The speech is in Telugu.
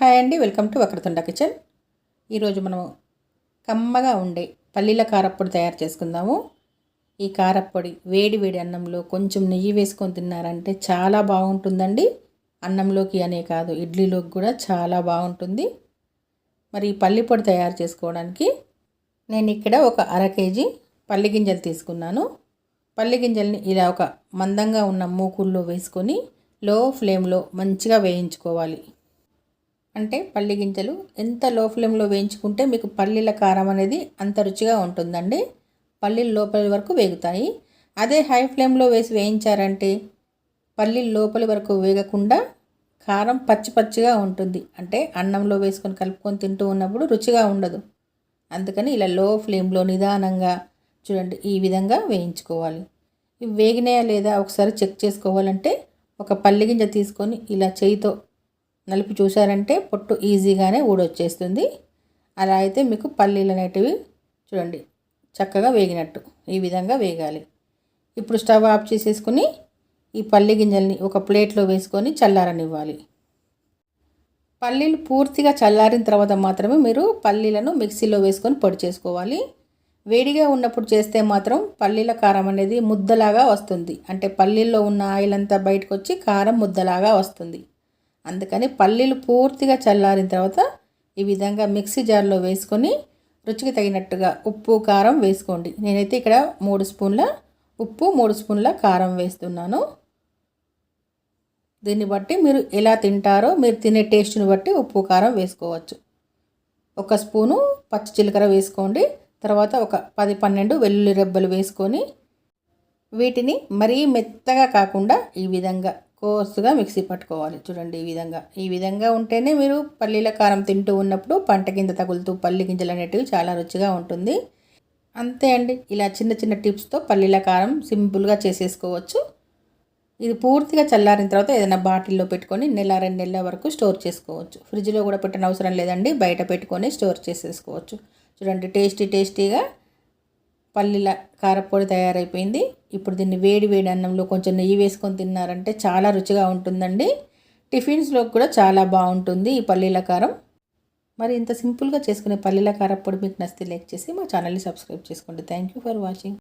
హాయ్ అండి వెల్కమ్ టు వక్రతుండ కిచెన్. ఈరోజు మనం కమ్మగా ఉండే పల్లీల కారప్పొడి తయారు చేసుకుందాము. ఈ కారప్పొడి వేడి వేడి అన్నంలో కొంచెం నెయ్యి వేసుకొని తిన్నారంటే చాలా బాగుంటుందండి. అన్నంలోకి అనే కాదు ఇడ్లీలోకి కూడా చాలా బాగుంటుంది. మరి ఈ పల్లి పొడి తయారు చేసుకోవడానికి నేను ఇక్కడ ఒక అర కేజీ పల్లి గింజలు తీసుకున్నాను. పల్లి గింజల్ని ఇలా ఒక మందంగా ఉన్న మూకుల్లో వేసుకొని లో ఫ్లేమ్లో మంచిగా వేయించుకోవాలి. అంటే పల్లి గింజలు ఎంత లో ఫ్లేమ్లో వేయించుకుంటే మీకు పల్లీల కారం అనేది అంత రుచిగా ఉంటుందండి. పల్లీలు లోపలి వరకు వేగుతాయి. అదే హై ఫ్లేమ్లో వేసి వేయించారంటే పల్లీలు లోపలి వరకు వేగకుండా కారం పచ్చి పచ్చిగా ఉంటుంది. అంటే అన్నంలో వేసుకొని కలుపుకొని తింటూ ఉన్నప్పుడు రుచిగా ఉండదు. అందుకని ఇలా లో ఫ్లేమ్లో నిదానంగా చూడండి ఈ విధంగా వేయించుకోవాలి. ఇవి వేగినాయా లేదా ఒకసారి చెక్ చేసుకోవాలంటే ఒక పల్లి గింజ తీసుకొని ఇలా చేయితో నలిపి చూసారంటే పొట్టు ఈజీగానే ఊడొచ్చేస్తుంది. అలా అయితే మీకు పల్లీలు అనేటివి చూడండి చక్కగా వేగినట్టు ఈ విధంగా వేగాలి. ఇప్పుడు స్టవ్ ఆఫ్ చేసేసుకుని ఈ పల్లి గింజల్ని ఒక ప్లేట్లో వేసుకొని చల్లారనివ్వాలి. పల్లీలు పూర్తిగా చల్లారిన తర్వాత మాత్రమే మీరు పల్లీలను మిక్సీలో వేసుకొని పొడి చేసుకోవాలి. వేడిగా ఉన్నప్పుడు చేస్తే మాత్రం పల్లీల కారం అనేది ముద్దలాగా వస్తుంది. అంటే పల్లీల్లో ఉన్న ఆయిల్ అంతా బయటకు వచ్చి కారం ముద్దలాగా వస్తుంది. అందుకని పల్లీలు పూర్తిగా చల్లారిన తర్వాత ఈ విధంగా మిక్సీ జార్లో వేసుకొని రుచికి తగినట్టుగా ఉప్పు కారం వేసుకోండి. నేనైతే ఇక్కడ మూడు స్పూన్ల ఉప్పు మూడు స్పూన్ల కారం వేస్తున్నాను. దీన్ని బట్టి మీరు ఎలా తింటారో మీరు తినే టేస్ట్ని బట్టి ఉప్పు కారం వేసుకోవచ్చు. ఒక స్పూను పచ్చి జీలకర్ర వేసుకోండి. తర్వాత ఒక పది పన్నెండు వెల్లుల్లి రెబ్బలు వేసుకొని వీటిని మరీ మెత్తగా కాకుండా ఈ విధంగా కోర్సుగా మిక్సీ పట్టుకోవాలి. చూడండి ఈ విధంగా. ఈ విధంగా ఉంటేనే మీరు పల్లీల కారం తింటూ ఉన్నప్పుడు పంట కింద తగులుతూ పల్లి గింజలు అనేటివి చాలా రుచిగా ఉంటుంది. అంతే అండి. ఇలా చిన్న చిన్న టిప్స్తో పల్లీల కారం సింపుల్గా చేసేసుకోవచ్చు. ఇది పూర్తిగా చల్లారిన తర్వాత ఏదైనా బాటిల్లో పెట్టుకొని నెల రెండు నెలల వరకు స్టోర్ చేసుకోవచ్చు. ఫ్రిడ్జ్లో కూడా పెట్టిన అవసరం లేదండి. బయట పెట్టుకొని స్టోర్ చేసేసుకోవచ్చు. చూడండి టేస్టీ టేస్టీగా పల్లీల కారపొడి తయారైపోయింది. ఇప్పుడు దీన్ని వేడి వేడి అన్నంలో కొంచెం నెయ్యి వేసుకొని తిన్నారంటే చాలా రుచిగా ఉంటుందండి. టిఫిన్స్లో కూడా చాలా బాగుంటుంది ఈ పల్లీల కారం. మరి ఇంత సింపుల్గా చేసుకునే పల్లీల కారపొడి మీకు నచ్చితే లైక్ చేసి మా ఛానల్ని సబ్స్క్రైబ్ చేసుకోండి. Thank you for watching.